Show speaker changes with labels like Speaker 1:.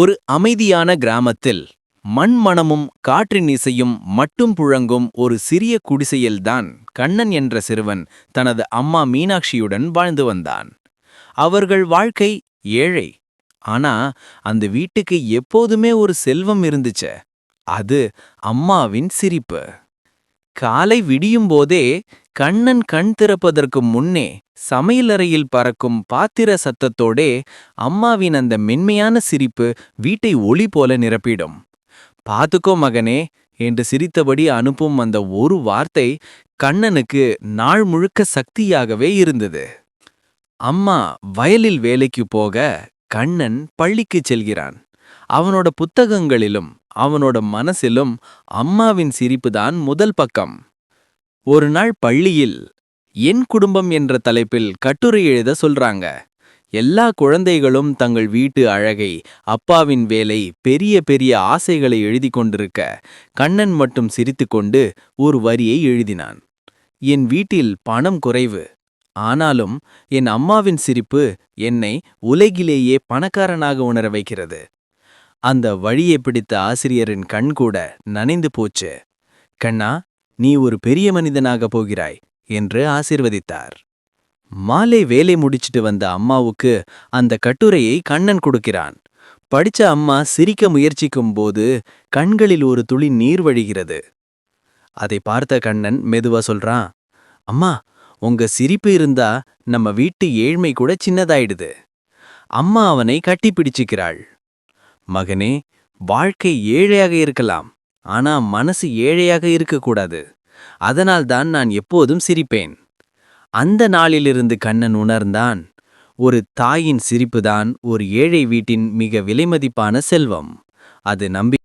Speaker 1: ஒரு அமைதியான கிராமத்தில் மண் மணமும் காற்றின் இசையும் மட்டும் புழங்கும் ஒரு சிறிய குடிசையில்தான் கண்ணன் என்ற சிறுவன் தனது அம்மா மீனாட்சியுடன் வாழ்ந்து வந்தான். அவர்கள் வாழ்க்கை ஏழை. ஆனா அந்த வீட்டுக்கு எப்போதுமே ஒரு செல்வம் இருந்துச்சே. அது அம்மாவின் சிரிப்பு. காலை விடியும் போதே கண்ணன் கண் திறப்பதற்கு முன்னே சமையலறையில் பறக்கும் பாத்திர சத்தத்தோடே அம்மாவின் அந்த மென்மையான சிரிப்பு வீட்டை ஒளி போல நிரப்பிடும். பாத்துக்கோ மகனே என்று சிரித்தபடி அனுப்பும் அந்த ஒரு வார்த்தை கண்ணனுக்கு நாள் முழுக்க சக்தியாகவே இருந்தது. அம்மா வயலில் வேலைக்கு போக கண்ணன் பள்ளிக்குச் செல்கிறான். அவனோட புத்தகங்களிலும் அவனோட மனசிலும் அம்மாவின் சிரிப்புதான் முதல் பக்கம். ஒரு நாள் பள்ளியில் என் குடும்பம் என்ற தலைப்பில் கட்டுரை எழுத சொல்றாங்க. எல்லா குழந்தைகளும் தங்கள் வீட்டு அழகை அப்பாவின் வேலை பெரிய பெரிய ஆசைகளை எழுதி கொண்டிருக்க கண்ணன் மட்டும் சிரித்துக்கொண்டு ஒரு வரியை எழுதினான். என் வீட்டில் பணம் குறைவு. ஆனாலும் என் அம்மாவின் சிரிப்பு என்னை உலகிலேயே பணக்காரனாக உணர வைக்கிறது. அந்த வழியை பிடித்த ஆசிரியரின் கண் கூட நனைந்து போச்சு. கண்ணா நீ ஒரு பெரிய மனிதனாக போகிறாய் என்று ஆசிர்வதித்தார். மாலை வேலை முடிச்சிட்டு வந்த அம்மாவுக்கு அந்த கட்டுரையை கண்ணன் கொடுக்கிறான். படிச்ச அம்மா சிரிக்க முயற்சிக்கும் போது கண்களில் ஒரு துளி நீர் வழிகிறது. அதை பார்த்த கண்ணன் மெதுவா சொல்றான் அம்மா உங்க சிரிப்பு இருந்தா நம்ம வீட்டு ஏழ்மை கூட சின்னதாயிடுது. அம்மா அவனை கட்டி பிடிச்சுக்கிறாள் மகனே வாழ்க்கை ஏழையாக இருக்கலாம். ஆனா மனசு ஏழையாக இருக்கக்கூடாது. அதனால்தான் நான் எப்போதும் சிரிப்பேன். அந்த நாளிலிருந்து கண்ணன் உணர்ந்தான் ஒரு தாயின் சிரிப்புதான் ஒரு ஏழை வீட்டின் மிக விலைமதிப்பான செல்வம். அது நம்பி